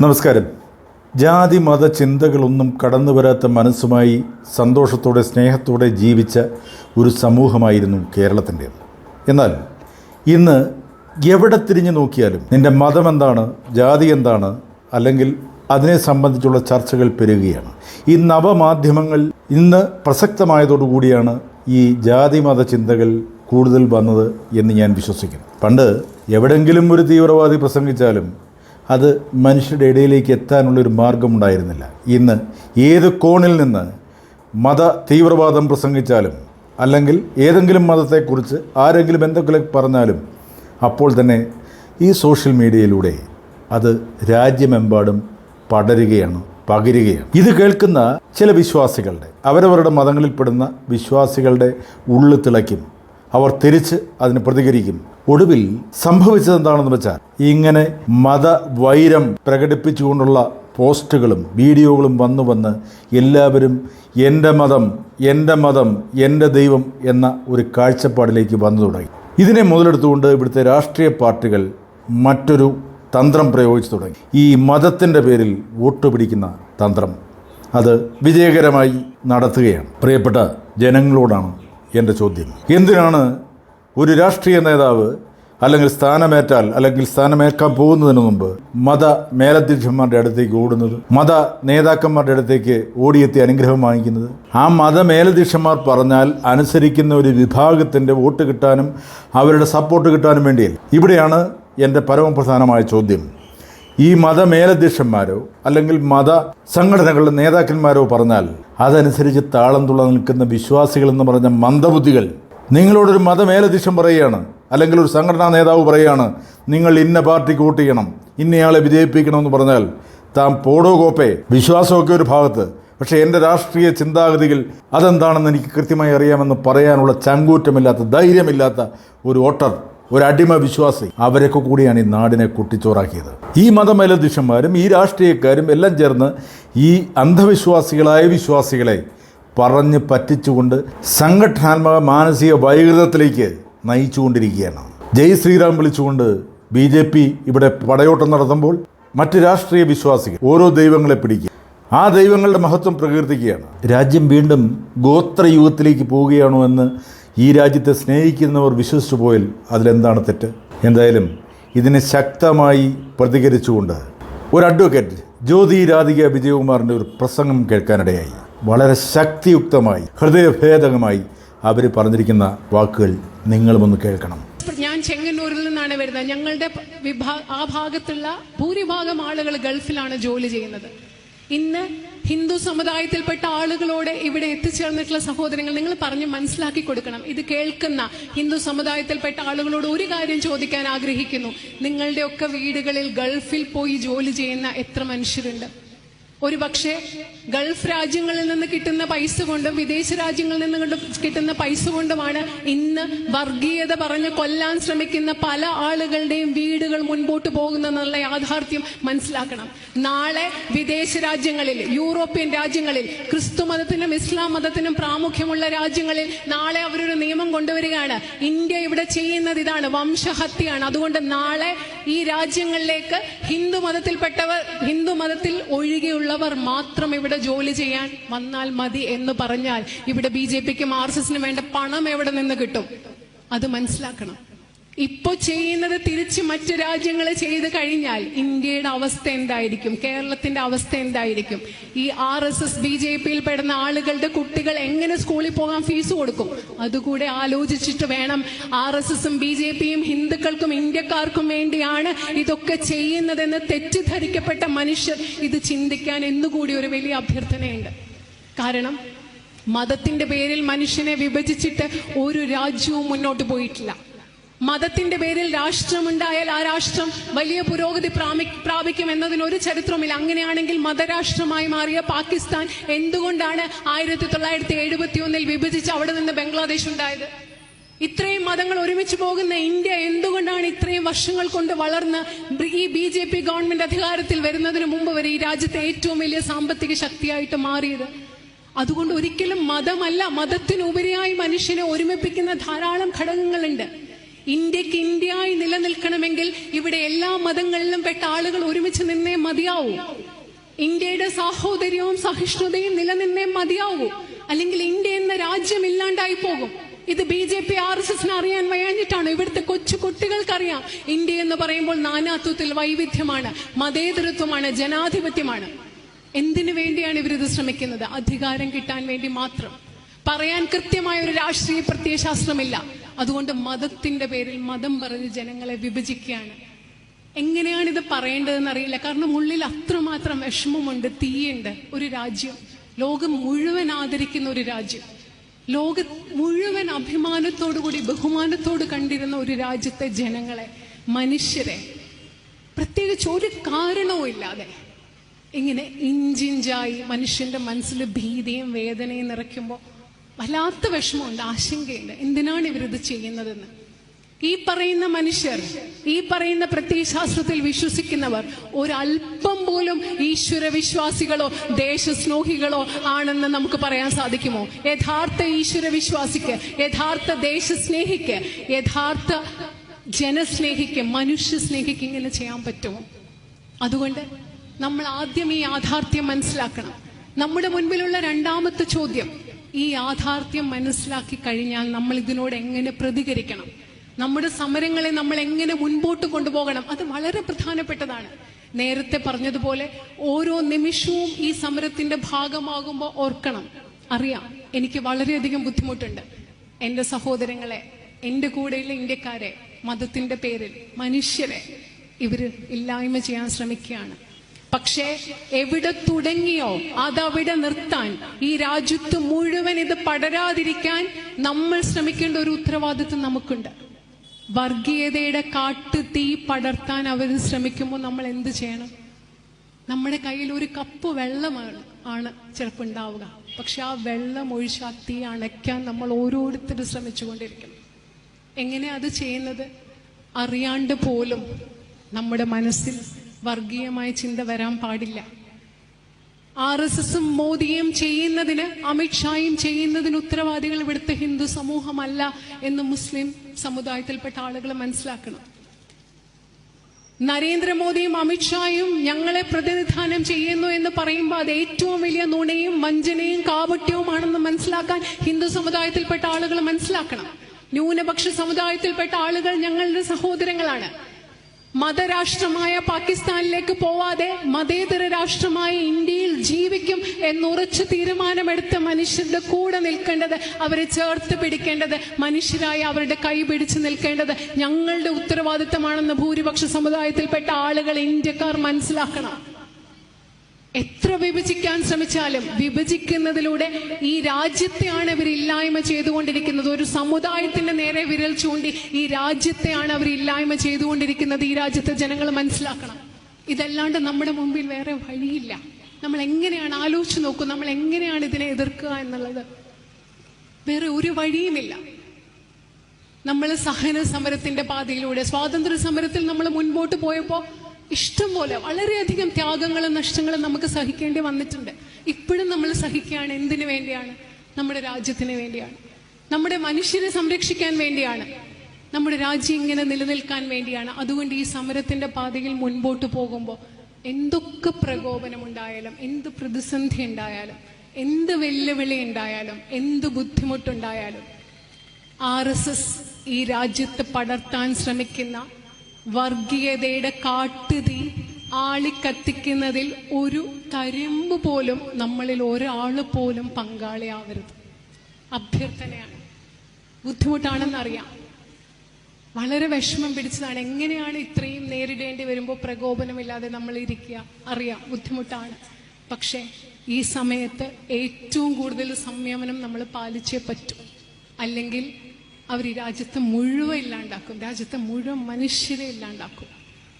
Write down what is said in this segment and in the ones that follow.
നമസ്കാരം. ജാതി മത ചിന്തകളൊന്നും കടന്നു വരാത്ത മനസ്സുമായി സന്തോഷത്തോടെ സ്നേഹത്തോടെ ജീവിച്ച ഒരു സമൂഹമായിരുന്നു കേരളത്തിന്റേത്. എന്നാൽ ഇന്ന് എവിടെ തിരിഞ്ഞു നോക്കിയാലും നിന്റെ മതം എന്താണ് ജാതി എന്താണ് അല്ലെങ്കിൽ അതിനെ സംബന്ധിച്ചുള്ള ചർച്ചകൾ പെരുകുകയാണ്. ഈ നവമാധ്യമങ്ങൾ ഇന്ന് പ്രസക്തമായതോടുകൂടിയാണ് ഈ ജാതി മത ചിന്തകൾ കൂടുതൽ വന്നത് എന്ന് ഞാൻ വിശ്വസിക്കുന്നു. പണ്ട് എവിടെങ്കിലും ഒരു തീവ്രവാദി പ്രസംഗിച്ചാലും അത് മനുഷ്യരുടെ ഇടയിലേക്ക് എത്താനുള്ളൊരു മാർഗമുണ്ടായിരുന്നില്ല. ഇന്ന് ഏത് കോണിൽ നിന്ന് മത തീവ്രവാദം പ്രസംഗിച്ചാലും അല്ലെങ്കിൽ ഏതെങ്കിലും മതത്തെക്കുറിച്ച് ആരെങ്കിലും എന്തെങ്കിലും പറഞ്ഞാലും അപ്പോൾ തന്നെ ഈ സോഷ്യൽ മീഡിയയിലൂടെ അത് രാജ്യമെമ്പാടും പടരുകയാണ് പകരുകയാണ്. ഇത് കേൾക്കുന്ന ചില വിശ്വാസികളുടെ അവരവരുടെ മതങ്ങളിൽപ്പെടുന്ന വിശ്വാസികളുടെ ഉള്ളു തിളയ്ക്കും. അവർ തിരിച്ച് അതിന് പ്രതികരിക്കും. ഒടുവിൽ സംഭവിച്ചത് എന്താണെന്ന് വെച്ചാൽ ഇങ്ങനെ മതവൈരം പ്രകടിപ്പിച്ചുകൊണ്ടുള്ള പോസ്റ്റുകളും വീഡിയോകളും വന്നു വന്ന് എല്ലാവരും എന്റെ മതം എന്റെ മതം എന്റെ ദൈവം എന്ന ഒരു കാഴ്ചപ്പാടിലേക്ക് വന്നു തുടങ്ങി. ഇതിനെ മുതലെടുത്തുകൊണ്ട് ഇവിടുത്തെ രാഷ്ട്രീയ പാർട്ടികൾ മറ്റൊരു തന്ത്രം പ്രയോഗിച്ചു തുടങ്ങി. ഈ മതത്തിന്റെ പേരിൽ വോട്ട് പിടിക്കുന്ന തന്ത്രം അത് വിജയകരമായി നടത്തുകയാണ്. പ്രിയപ്പെട്ട ജനങ്ങളോടാണ് എന്റെ ചോദ്യം. എന്തിനാണ് ഒരു രാഷ്ട്രീയ നേതാവ് അല്ലെങ്കിൽ സ്ഥാനമേറ്റാൽ അല്ലെങ്കിൽ സ്ഥാനമേൽക്കാൻ പോകുന്നതിന് മുമ്പ് മത മേലധ്യക്ഷന്മാരുടെ അടുത്തേക്ക് ഓടുന്നത് മത നേതാക്കന്മാരുടെ അടുത്തേക്ക് ഓടിയെത്തി അനുഗ്രഹം വാങ്ങിക്കുന്നത്. ആ മത മേലധ്യക്ഷന്മാർ പറഞ്ഞാൽ അനുസരിക്കുന്ന ഒരു വിഭാഗത്തിന്റെ വോട്ട് കിട്ടാനും അവരുടെ സപ്പോർട്ട് കിട്ടാനും വേണ്ടിയല്ല ഇവിടെയാണ് എന്റെ പരമപ്രധാനമായ ചോദ്യം. ഈ മത മേലധ്യക്ഷന്മാരോ അല്ലെങ്കിൽ മത സംഘടനകളുടെ നേതാക്കന്മാരോ പറഞ്ഞാൽ അതനുസരിച്ച് താളം തുള്ള നിൽക്കുന്ന വിശ്വാസികൾ എന്ന് പറഞ്ഞ മന്ദബുദ്ധികൾ നിങ്ങളോടൊരു മതമേലധ്യക്ഷൻ പറയുകയാണ്. അല്ലെങ്കിൽ ഒരു സംഘടനാ നേതാവ് പറയുകയാണ് നിങ്ങൾ ഇന്ന പാർട്ടിക്ക് വോട്ട് ചെയ്യണം ഇന്നയാളെ വിജയിപ്പിക്കണമെന്ന് പറഞ്ഞാൽ താൻ പോടോ കോപ്പേ. വിശ്വാസമൊക്കെ ഒരു ഭാഗത്ത്. പക്ഷേ എന്റെ രാഷ്ട്രീയ ചിന്താഗതികൾ അതെന്താണെന്ന് എനിക്ക് കൃത്യമായി അറിയാമെന്ന് പറയാനുള്ള ചങ്കൂറ്റമില്ലാത്ത ധൈര്യമില്ലാത്ത ഒരു വോട്ടർ ഒരു അടിമ വിശ്വാസി അവരൊക്കെ കൂടിയാണ് ഈ നാടിനെ കുട്ടിച്ചോറാക്കിയത്. ഈ മതമേലധ്യക്ഷന്മാരും ഈ രാഷ്ട്രീയക്കാരും എല്ലാം ചേർന്ന് ഈ അന്ധവിശ്വാസികളായ വിശ്വാസികളെ പറഞ്ഞ് പറ്റിച്ചുകൊണ്ട് സംഘടനാത്മക മാനസിക വൈകൃതത്തിലേക്ക് നയിച്ചുകൊണ്ടിരിക്കുകയാണ്. ജയ് ശ്രീറാം വിളിച്ചുകൊണ്ട് ബി ജെ പി ഇവിടെ പടയോട്ടം നടത്തുമ്പോൾ മറ്റ് രാഷ്ട്രീയ വിശ്വാസികൾ ഓരോ ദൈവങ്ങളെ പിടിക്കുക. ആ ദൈവങ്ങളുടെ മഹത്വം പ്രകീർത്തിക്കുകയാണ്. രാജ്യം വീണ്ടും ഗോത്രയുഗത്തിലേക്ക് പോവുകയാണോ എന്ന് ഈ രാജ്യത്തെ സ്നേഹിക്കുന്നവർ വിശ്വസിച്ചു പോയാൽ അതിലെന്താണ് തെറ്റ്? എന്തായാലും ഇതിനെ ശക്തമായി പ്രതികരിച്ചുകൊണ്ട് ഒരു അഡ്വക്കേറ്റ് ജ്യോതി രാധിക വിജയകുമാറിന്റെ ഒരു പ്രസംഗം കേൾക്കാനിടയായി. വളരെ ശക്തിയുക്തമായി ഹൃദയഭേദകമായി അവർ പറഞ്ഞിരിക്കുന്ന വാക്കുകൾ നിങ്ങളും ഒന്ന് കേൾക്കണം ഞാൻ ചെങ്ങന്നൂരിൽ നിന്നാണ് വരുന്നത്. ഞങ്ങളുടെ വിഭാ ആ ഭാഗത്തുള്ള ഭൂരിഭാഗം ആളുകൾ ഗൾഫിലാണ് ജോലി ചെയ്യുന്നത്. ഇന്ന് ഹിന്ദു സമുദായത്തിൽപ്പെട്ട ആളുകളോട് ഇവിടെ എത്തിച്ചേർന്നിട്ടുള്ള സഹോദരങ്ങൾ നിങ്ങൾ പറഞ്ഞ് മനസ്സിലാക്കി കൊടുക്കണം. ഇത് കേൾക്കുന്ന ഹിന്ദു സമുദായത്തിൽപ്പെട്ട ആളുകളോട് ഒരു കാര്യം ചോദിക്കാൻ ആഗ്രഹിക്കുന്നു. നിങ്ങളുടെയൊക്കെ വീടുകളിൽ ഗൾഫിൽ പോയി ജോലി ചെയ്യുന്ന എത്ര മനുഷ്യരുണ്ട്. ഒരു പക്ഷേ ഗൾഫ് രാജ്യങ്ങളിൽ നിന്ന് കിട്ടുന്ന പൈസ കൊണ്ടും വിദേശ രാജ്യങ്ങളിൽ നിന്ന് കിട്ടുന്ന പൈസ കൊണ്ടുമാണ് ഇന്ന് വർഗീയത പറഞ്ഞ് കൊല്ലാൻ ശ്രമിക്കുന്ന പല ആളുകളുടെയും വീടുകൾ മുൻപോട്ട് പോകുന്നെന്നുള്ള യാഥാർത്ഥ്യം മനസ്സിലാക്കണം. നാളെ വിദേശ രാജ്യങ്ങളിൽ യൂറോപ്യൻ രാജ്യങ്ങളിൽ ക്രിസ്തു മതത്തിനും ഇസ്ലാം മതത്തിനും പ്രാമുഖ്യമുള്ള രാജ്യങ്ങളിൽ നാളെ അവരൊരു നിയമം കൊണ്ടുവരികയാണ്. ഇന്ത്യ ഇവിടെ ചെയ്യുന്നത് ഇതാണ് വംശഹത്യയാണ്. അതുകൊണ്ട് നാളെ ഈ രാജ്യങ്ങളിലേക്ക് ഹിന്ദു മതത്തിൽപ്പെട്ടവർ ഹിന്ദു മതത്തിൽ ഒഴികെയുള്ളവർ മാത്രം ഇവിടെ ജോലി ചെയ്യാൻ വന്നാൽ മതി എന്ന് പറഞ്ഞാൽ ഇവിടെ ബി ജെ പിക്കും ആർ എസ് എസിനും വേണ്ട പണം എവിടെ നിന്ന് കിട്ടും? അത് മനസ്സിലാക്കണം. ഇപ്പൊ ചെയ്യുന്നത് തിരിച്ച് മറ്റു രാജ്യങ്ങൾ ചെയ്ത് കഴിഞ്ഞാൽ ഇന്ത്യയുടെ അവസ്ഥ എന്തായിരിക്കും? കേരളത്തിന്റെ അവസ്ഥ എന്തായിരിക്കും? ഈ R S S B J പിയിൽ പെടുന്ന ആളുകളുടെ കുട്ടികൾ എങ്ങനെ സ്കൂളിൽ പോകാൻ ഫീസ് കൊടുക്കും? അതുകൂടെ ആലോചിച്ചിട്ട് വേണം ആർ എസ് എസും ബി ജെ പിയും ഹിന്ദുക്കൾക്കും ഇന്ത്യക്കാർക്കും വേണ്ടിയാണ് ഇതൊക്കെ ചെയ്യുന്നതെന്ന് തെറ്റിദ്ധരിക്കപ്പെട്ട മനുഷ്യർ ഇത് ചിന്തിക്കാൻ എന്നുകൂടി ഒരു വലിയ അഭ്യർത്ഥനയുണ്ട്. കാരണം മതത്തിന്റെ പേരിൽ മനുഷ്യനെ വിഭജിച്ചിട്ട് ഒരു രാജ്യവും മുന്നോട്ട് പോയിട്ടില്ല. മതത്തിന്റെ പേരിൽ രാഷ്ട്രമുണ്ടായാൽ ആ രാഷ്ട്രം വലിയ പുരോഗതി പ്രാപിക്കും എന്നതിന് ഒരു ചരിത്രമില്ല. അങ്ങനെയാണെങ്കിൽ മതരാഷ്ട്രമായി മാറിയ പാകിസ്ഥാൻ എന്തുകൊണ്ടാണ് ആയിരത്തി തൊള്ളായിരത്തി എഴുപത്തി ഒന്നിൽ വിഭജിച്ച് അവിടെ നിന്ന് ബംഗ്ലാദേശ് ഉണ്ടായത്? ഇത്രയും മതങ്ങൾ ഒരുമിച്ച് പോകുന്ന ഇന്ത്യ എന്തുകൊണ്ടാണ് ഇത്രയും വർഷങ്ങൾ കൊണ്ട് വളർന്ന് ഈ ബി ജെ പി ഗവൺമെന്റ് അധികാരത്തിൽ വരുന്നതിന് മുമ്പ് വരെ ഈ രാജ്യത്തെ ഏറ്റവും വലിയ സാമ്പത്തിക ശക്തിയായിട്ട് മാറിയത്? അതുകൊണ്ട് ഒരിക്കലും മതമല്ല മതത്തിനുപരിയായി മനുഷ്യനെ ഒരുമിപ്പിക്കുന്ന ധാരാളം ഘടകങ്ങളുണ്ട്. ഇന്ത്യയ്ക്ക് ഇന്ത്യയായി നിലനിൽക്കണമെങ്കിൽ ഇവിടെ എല്ലാ മതങ്ങളിലും പെട്ട ആളുകൾ ഒരുമിച്ച് നിന്നേ മതിയാവൂ. ഇന്ത്യയുടെ സാഹോദര്യവും സഹിഷ്ണുതയും നിലനിന്നേ മതിയാവൂ. അല്ലെങ്കിൽ ഇന്ത്യ എന്ന രാജ്യം ഇല്ലാണ്ടായി പോകും. ഇത് B J P R S എസിന് അറിയാൻ വയ്യാഞ്ഞിട്ടാണ് ഇവിടുത്തെ കൊച്ചു കുട്ടികൾക്കറിയാം. ഇന്ത്യ എന്ന് പറയുമ്പോൾ നാനാത്വത്തിൽ വൈവിധ്യമാണ് മതേതരത്വമാണ് ജനാധിപത്യമാണ്. എന്തിനു വേണ്ടിയാണ് ഇവരിത് ശ്രമിക്കുന്നത്? അധികാരം കിട്ടാൻ വേണ്ടി മാത്രം. പറയാൻ കൃത്യമായ ഒരു രാഷ്ട്രീയ പ്രത്യയശാസ്ത്രമില്ല. അതുകൊണ്ട് മതത്തിന്റെ പേരിൽ മതം പറഞ്ഞ് ജനങ്ങളെ വിഭജിക്കുകയാണ്. എങ്ങനെയാണ് ഇത് പറയേണ്ടതെന്ന് അറിയില്ല കാരണം ഉള്ളിൽ അത്രമാത്രം വിഷമമുണ്ട് തീയുണ്ട് ഒരു രാജ്യം. ലോകം മുഴുവൻ ആദരിക്കുന്ന ഒരു രാജ്യം. ലോക മുഴുവൻ അഭിമാനത്തോടുകൂടി ബഹുമാനത്തോട് കണ്ടിരുന്ന ഒരു രാജ്യത്തെ ജനങ്ങളെ മനുഷ്യരെ. പ്രത്യേകിച്ച് ഒരു കാരണവും ഇല്ലാതെ ഇങ്ങനെ ഇഞ്ചിഞ്ചായി മനുഷ്യന്റെ മനസ്സിൽ ഭീതിയും വേദനയും നിറയ്ക്കുമ്പോൾ വല്ലാത്ത വിഷമമുണ്ട് ആശങ്കയുണ്ട്. എന്തിനാണ് ഇവരിത് ചെയ്യുന്നതെന്ന്? ഈ പറയുന്ന മനുഷ്യർ ഈ പറയുന്ന പ്രത്യയശാസ്ത്രത്തിൽ വിശ്വസിക്കുന്നവർ ഒരല്പം പോലും ഈശ്വര വിശ്വാസികളോ ദേശസ്നേഹികളോ ആണെന്ന് നമുക്ക് പറയാൻ സാധിക്കുമോ? യഥാർത്ഥ ഈശ്വര വിശ്വാസിക്ക് യഥാർത്ഥ ദേശസ്നേഹിക്ക് യഥാർത്ഥ ജനസ്നേഹിക്ക് മനുഷ്യ സ്നേഹിക്ക് ഇങ്ങനെ ചെയ്യാൻ പറ്റുമോ? അതുകൊണ്ട് നമ്മൾ ആദ്യം ഈ യാഥാർത്ഥ്യം മനസ്സിലാക്കണം. നമ്മുടെ മുൻപിലുള്ള രണ്ടാമത്തെ ചോദ്യം ഈ യാഥാർത്ഥ്യം മനസ്സിലാക്കി കഴിഞ്ഞാൽ നമ്മൾ ഇതിനോട് എങ്ങനെ പ്രതികരിക്കണം? നമ്മുടെ സമരങ്ങളെ നമ്മൾ എങ്ങനെ മുൻപോട്ട് കൊണ്ടുപോകണം? അത് വളരെ പ്രധാനപ്പെട്ടതാണ്. നേരത്തെ പറഞ്ഞതുപോലെ ഓരോ നിമിഷവും ഈ സമരത്തിന്റെ ഭാഗമാകുമ്പോൾ ഓർക്കണം. അറിയാം എനിക്ക് വളരെയധികം ബുദ്ധിമുട്ടുണ്ട്. എന്റെ സഹോദരങ്ങളെ എന്റെ കൂടെയുള്ള ഇന്ത്യക്കാരെ മതത്തിന്റെ പേരിൽ മനുഷ്യരെ ഇവർ ഇല്ലായ്മ ചെയ്യാൻ ശ്രമിക്കുകയാണ്. പക്ഷേ എവിടെ തുടങ്ങിയോ അതവിടെ നിർത്താൻ ഈ രാജ്യത്ത് മുഴുവൻ ഇത് പടരാതിരിക്കാൻ നമ്മൾ ശ്രമിക്കേണ്ട ഒരു ഉത്തരവാദിത്വം നമുക്കുണ്ട്. വർഗീയതയുടെ കാട്ടു തീ പടർത്താൻ അവർ ശ്രമിക്കുമ്പോൾ നമ്മൾ എന്ത് ചെയ്യണം? നമ്മുടെ കയ്യിൽ ഒരു കപ്പ് വെള്ളമാണ് ആണ് ചിലപ്പോൾ ഉണ്ടാവുക. പക്ഷെ ആ വെള്ളം ഒഴിച്ച് തീ അണയ്ക്കാൻ നമ്മൾ ഓരോരുത്തരും ശ്രമിച്ചുകൊണ്ടിരിക്കണം എങ്ങനെ അത് ചെയ്യുന്നത്? അറിയാണ്ട് പോലും നമ്മുടെ മനസ്സിൽ വർഗീയമായ ചിന്ത വരാൻ പാടില്ല. ആർ എസ് എസും മോദിയും ചെയ്യുന്നതിന് അമിത്ഷായും ചെയ്യുന്നതിന് ഉത്തരവാദികൾ ഇവിടുത്തെ ഹിന്ദു സമൂഹമല്ല എന്ന് മുസ്ലിം സമുദായത്തിൽപ്പെട്ട ആളുകൾ മനസ്സിലാക്കണം. നരേന്ദ്രമോദിയും അമിത്ഷായും ഞങ്ങളെ പ്രതിനിധാനം ചെയ്യുന്നു എന്ന് പറയുമ്പോൾ അത് ഏറ്റവും വലിയ നുണയും വഞ്ചനയും കാപട്യവുമാണെന്ന് മനസ്സിലാക്കാൻ ഹിന്ദു സമുദായത്തിൽപ്പെട്ട ആളുകൾ മനസ്സിലാക്കണം. ന്യൂനപക്ഷ സമുദായത്തിൽപ്പെട്ട ആളുകൾ ഞങ്ങളുടെ സഹോദരങ്ങളാണ്. മതരാഷ്ട്രമായ പാകിസ്ഥാനിലേക്ക് പോവാതെ മതേതര രാഷ്ട്രമായ ഇന്ത്യയിൽ ജീവിക്കും എന്നുറച്ച് തീരുമാനമെടുത്ത മനുഷ്യരുടെ കൂടെ നിൽക്കേണ്ടത് അവരെ ചേർത്ത് പിടിക്കേണ്ടത് മനുഷ്യരായി അവരുടെ കൈ പിടിച്ചു നിൽക്കേണ്ടത് ഞങ്ങളുടെ ഉത്തരവാദിത്തമാണെന്ന് ഭൂരിപക്ഷ സമുദായത്തിൽപ്പെട്ട ആളുകൾ ഇന്ത്യക്കാർ മനസ്സിലാക്കണം. എത്ര വിഭജിക്കാൻ ശ്രമിച്ചാലും വിഭജിക്കുന്നതിലൂടെ ഈ രാജ്യത്തെയാണ് അവർ ഇല്ലായ്മ ചെയ്തുകൊണ്ടിരിക്കുന്നത്. ഒരു സമുദായത്തിന്റെ നേരെ വിരൽ ചൂണ്ടി ഈ രാജ്യത്തെയാണ് അവർ ഇല്ലായ്മ ചെയ്തുകൊണ്ടിരിക്കുന്നത്. ഈ രാജ്യത്തെ ജനങ്ങൾ മനസ്സിലാക്കണം. ഇതല്ലാണ്ട് നമ്മുടെ മുമ്പിൽ വേറെ വഴിയില്ല. നമ്മൾ എങ്ങനെയാണ് ആലോചിച്ച് നോക്കും. നമ്മൾ എങ്ങനെയാണ് ഇതിനെ എതിർക്കുക എന്നുള്ളത്. വേറെ ഒരു വഴിയുമില്ല. നമ്മൾ സഹന സമരത്തിന്റെ പാതയിലൂടെ സ്വാതന്ത്ര്യ സമരത്തിൽ നമ്മൾ മുൻപോട്ട് പോയപ്പോൾ ഇഷ്ടം പോലെ വളരെയധികം ത്യാഗങ്ങളും നഷ്ടങ്ങളും നമുക്ക് സഹിക്കേണ്ടി വന്നിട്ടുണ്ട്. ഇപ്പോഴും നമ്മൾ സഹിക്കുകയാണ്. എന്തിനു വേണ്ടിയാണ്? നമ്മുടെ രാജ്യത്തിന് വേണ്ടിയാണ്. നമ്മുടെ മനുഷ്യരെ സംരക്ഷിക്കാൻ വേണ്ടിയാണ്. നമ്മുടെ രാജ്യം ഇങ്ങനെ നിലനിൽക്കാൻ വേണ്ടിയാണ്. അതുകൊണ്ട് ഈ സമരത്തിന്റെ പാതയിൽ മുൻപോട്ട് പോകുമ്പോൾ എന്തൊക്കെ പ്രകോപനം ഉണ്ടായാലും എന്ത് പ്രതിസന്ധി ഉണ്ടായാലും എന്ത് വെല്ലുവിളി ഉണ്ടായാലും എന്ത് ബുദ്ധിമുട്ടുണ്ടായാലും ആർ എസ് എസ് ഈ രാജ്യത്ത് പടർത്താൻ ശ്രമിക്കുന്ന വർഗീയതയുടെ കാട്ടുതീ ആളിക്കത്തിക്കുന്നതിൽ ഒരു കരിമ്പ് പോലും നമ്മളിൽ ഒരാൾ പോലും പങ്കാളിയാവരുത്. അഭ്യർത്ഥനയാണ്. ബുദ്ധിമുട്ടാണെന്നറിയാം. വളരെ വിഷമം പിടിച്ചതാണ്. എങ്ങനെയാണ് ഇത്രയും നേരിടേണ്ടി വരുമ്പോൾ പ്രകോപനമില്ലാതെ നമ്മൾ ഇരിക്കുക? അറിയാം ബുദ്ധിമുട്ടാണ്. പക്ഷേ ഈ സമയത്ത് ഏറ്റവും കൂടുതൽ സംയമനം നമ്മൾ പാലിച്ചേ പറ്റൂ. അല്ലെങ്കിൽ അവർ ഈ രാജ്യത്തെ മുഴുവൻ ഇല്ലാണ്ടാക്കും. രാജ്യത്തെ മുഴുവൻ മനുഷ്യരെ ഇല്ലാണ്ടാക്കും.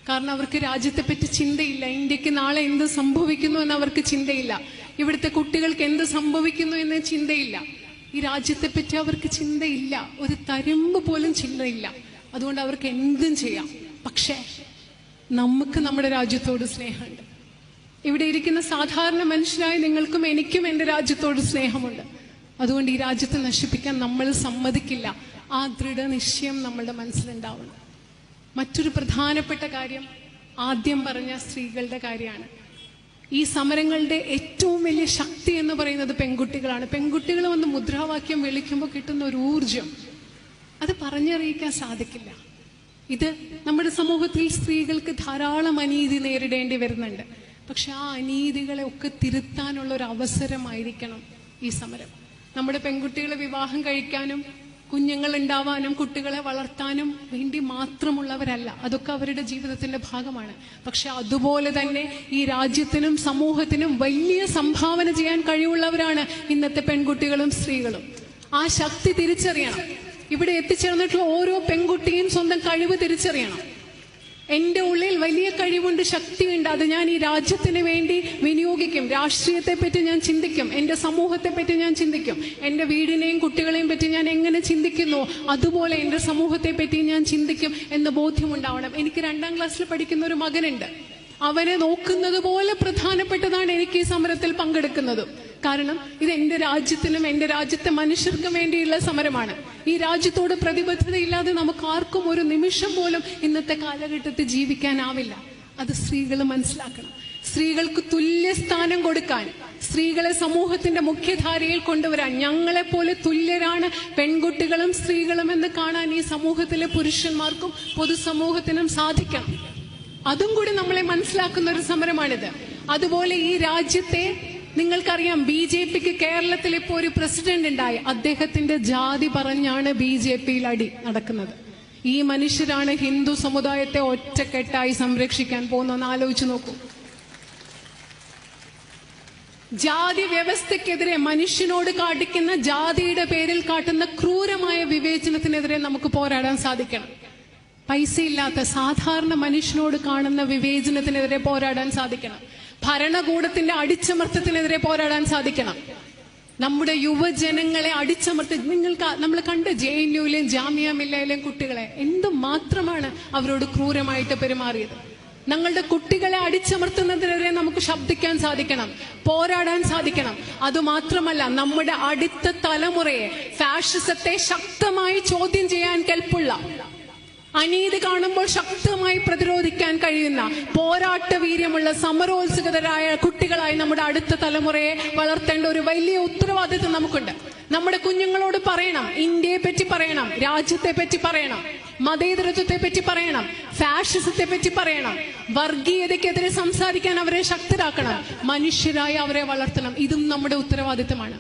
കാരണം അവർക്ക് രാജ്യത്തെ പറ്റി ചിന്തയില്ല. ഇന്ത്യയ്ക്ക് നാളെ എന്ത് സംഭവിക്കുന്നു എന്ന് അവർക്ക് ചിന്തയില്ല. ഇവിടുത്തെ കുട്ടികൾക്ക് എന്ത് സംഭവിക്കുന്നു എന്ന് ചിന്തയില്ല. ഈ രാജ്യത്തെ പറ്റി അവർക്ക് ചിന്തയില്ല. ഒരു തരുമ്പ് പോലും ചിന്തയില്ല. അതുകൊണ്ട് അവർക്ക് എന്തും ചെയ്യാം. പക്ഷേ നമുക്ക് നമ്മുടെ രാജ്യത്തോട് സ്നേഹമുണ്ട്. ഇവിടെ ഇരിക്കുന്ന സാധാരണ മനുഷ്യരായ നിങ്ങൾക്കും എനിക്കും എന്റെ രാജ്യത്തോട് സ്നേഹമുണ്ട്. അതുകൊണ്ട് ഈ രാജ്യത്തെ നശിപ്പിക്കാൻ നമ്മൾ സമ്മതിക്കില്ല. ആ ദൃഢനിശ്ചയം നമ്മളുടെ മനസ്സിലുണ്ടാവണം. മറ്റൊരു പ്രധാനപ്പെട്ട കാര്യം ആദ്യം പറഞ്ഞ സ്ത്രീകളുടെ കാര്യമാണ്. ഈ സമരങ്ങളുടെ ഏറ്റവും വലിയ ശക്തി എന്ന് പറയുന്നത് പെൺകുട്ടികളാണ്. പെൺകുട്ടികൾ വന്ന് മുദ്രാവാക്യം വിളിക്കുമ്പോൾ കിട്ടുന്ന ഒരു ഊർജം അത് പറഞ്ഞറിയിക്കാൻ സാധിക്കില്ല. ഇത് നമ്മുടെ സമൂഹത്തിൽ സ്ത്രീകൾക്ക് ധാരാളം അനീതി നേരിടേണ്ടി വരുന്നുണ്ട്. പക്ഷെ ആ അനീതികളെ ഒക്കെ തിരുത്താനുള്ള ഒരു അവസരമായിരിക്കണം ഈ സമരം. നമ്മുടെ പെൺകുട്ടികളെ വിവാഹം കഴിക്കാനും കുഞ്ഞുങ്ങൾ ഉണ്ടാവാനും കുട്ടികളെ വളർത്താനും വേണ്ടി മാത്രമുള്ളവരല്ല. അതൊക്കെ അവരുടെ ജീവിതത്തിന്റെ ഭാഗമാണ്. പക്ഷെ അതുപോലെ തന്നെ ഈ രാജ്യത്തിനും സമൂഹത്തിനും വലിയ സംഭാവന ചെയ്യാൻ കഴിവുള്ളവരാണ് ഇന്നത്തെ പെൺകുട്ടികളും സ്ത്രീകളും. ആ ശക്തി തിരിച്ചറിയണം. ഇവിടെ എത്തിച്ചേർന്നിട്ടുള്ള ഓരോ പെൺകുട്ടിയും സ്വന്തം കഴിവ് തിരിച്ചറിയണം. എന്റെ ഉള്ളിൽ വലിയ കഴിവുണ്ട് ശക്തിയുണ്ട്. അത് ഞാൻ ഈ രാജ്യത്തിന് വേണ്ടി വിനിയോഗിക്കും. രാഷ്ട്രീയത്തെ പറ്റി ഞാൻ ചിന്തിക്കും. എന്റെ സമൂഹത്തെ പറ്റി ഞാൻ ചിന്തിക്കും. എന്റെ വീടിനെയും കുട്ടികളെയും പറ്റി ഞാൻ എങ്ങനെ ചിന്തിക്കുന്നു? അതുപോലെ എന്റെ സമൂഹത്തെ പറ്റി ഞാൻ ചിന്തിക്കും എന്ന് ബോധ്യമുണ്ടാവണം. എനിക്ക് രണ്ടാം ക്ലാസ്സിൽ പഠിക്കുന്ന ഒരു മകനുണ്ട്. അവനെ നോക്കുന്നത് പോലെ പ്രധാനപ്പെട്ടതാണ് എനിക്ക് ഈ സമരത്തിൽ പങ്കെടുക്കുന്നത്. കാരണം ഇത് എന്റെ രാജ്യത്തിനും എന്റെ രാജ്യത്തെ മനുഷ്യർക്കും വേണ്ടിയുള്ള സമരമാണ്. ഈ രാജ്യത്തോട് പ്രതിബദ്ധതയില്ലാതെ നമുക്ക് ആർക്കും ഒരു നിമിഷം പോലും ഇന്നത്തെ കാലഘട്ടത്തിൽ ജീവിക്കാനാവില്ല. അത് സ്ത്രീകൾ മനസ്സിലാക്കണം. സ്ത്രീകൾക്ക് തുല്യ സ്ഥാനം കൊടുക്കാൻ സ്ത്രീകളെ സമൂഹത്തിന്റെ മുഖ്യധാരയിൽ കൊണ്ടുവരാൻ ഞങ്ങളെപ്പോലെ തുല്യരാണ് പെൺകുട്ടികളും സ്ത്രീകളും എന്ന് കാണാൻ ഈ സമൂഹത്തിലെ പുരുഷന്മാർക്കും പൊതുസമൂഹത്തിനും സാധിക്കണം അതും കൂടി നമ്മളെ മനസ്സിലാക്കുന്ന ഒരു സമരമാണിത്. അതുപോലെ ഈ രാജ്യത്തെ നിങ്ങൾക്കറിയാം ബി ജെ പിക്ക് കേരളത്തിൽ ഇപ്പോൾ ഒരു പ്രസിഡന്റ് ഉണ്ടായി. അദ്ദേഹത്തിന്റെ ജാതി പറഞ്ഞാണ് ബി ജെ പിയിൽ അടി നടക്കുന്നത്. ഈ മനുഷ്യരാണ് ഹിന്ദു സമുദായത്തെ ഒറ്റക്കെട്ടായി സംരക്ഷിക്കാൻ പോകുന്നതെന്ന് ആലോചിച്ച് നോക്കൂ. ജാതി വ്യവസ്ഥയ്ക്കെതിരെ മനുഷ്യനോട് കാട്ടിക്കുന്ന ജാതിയുടെ പേരിൽ കാട്ടുന്ന ക്രൂരമായ വിവേചനത്തിനെതിരെ നമുക്ക് പോരാടാൻ സാധിക്കണം. പൈസയില്ലാത്ത സാധാരണ മനുഷ്യനോട് കാണുന്ന വിവേചനത്തിനെതിരെ പോരാടാൻ സാധിക്കണം. ഭരണകൂടത്തിന്റെ അടിച്ചമർത്തത്തിനെതിരെ പോരാടാൻ സാധിക്കണം. നമ്മുടെ യുവജനങ്ങളെ അടിച്ചമർത്തി നിങ്ങൾക്ക് നമ്മൾ കണ്ട് ജെ എൻ യുയിലും ജാമ്യ കുട്ടികളെ എന്തു മാത്രമാണ് അവരോട് ക്രൂരമായിട്ട് പെരുമാറിയത്? ഞങ്ങളുടെ കുട്ടികളെ അടിച്ചമർത്തുന്നതിനെതിരെ നമുക്ക് ശബ്ദിക്കാൻ സാധിക്കണം പോരാടാൻ സാധിക്കണം. അതുമാത്രമല്ല നമ്മുടെ അടുത്ത തലമുറയെ ഫാഷിസത്തെ ശക്തമായി ചോദ്യം ചെയ്യാൻ കെൽപ്പുള്ള അനീതി കാണുമ്പോൾ ശക്തമായി പ്രതിരോധിക്കാൻ കഴിയുന്ന പോരാട്ട വീര്യമുള്ള സമരോത്സുകതരായ കുട്ടികളായി നമ്മുടെ അടുത്ത തലമുറയെ വളർത്തേണ്ട ഒരു വലിയ ഉത്തരവാദിത്വം നമുക്കുണ്ട്. നമ്മുടെ കുഞ്ഞുങ്ങളോട് പറയണം ഇന്ത്യയെ പറ്റി പറയണം രാജ്യത്തെ പറ്റി പറയണം മതേതരത്വത്തെ പറ്റി പറയണം ഫാഷിസത്തെ പറ്റി പറയണം വർഗീയതയ്ക്കെതിരെ സംസാരിക്കാൻ അവരെ ശക്തരാക്കണം മനുഷ്യരായി അവരെ വളർത്തണം. ഇതും നമ്മുടെ ഉത്തരവാദിത്തമാണ്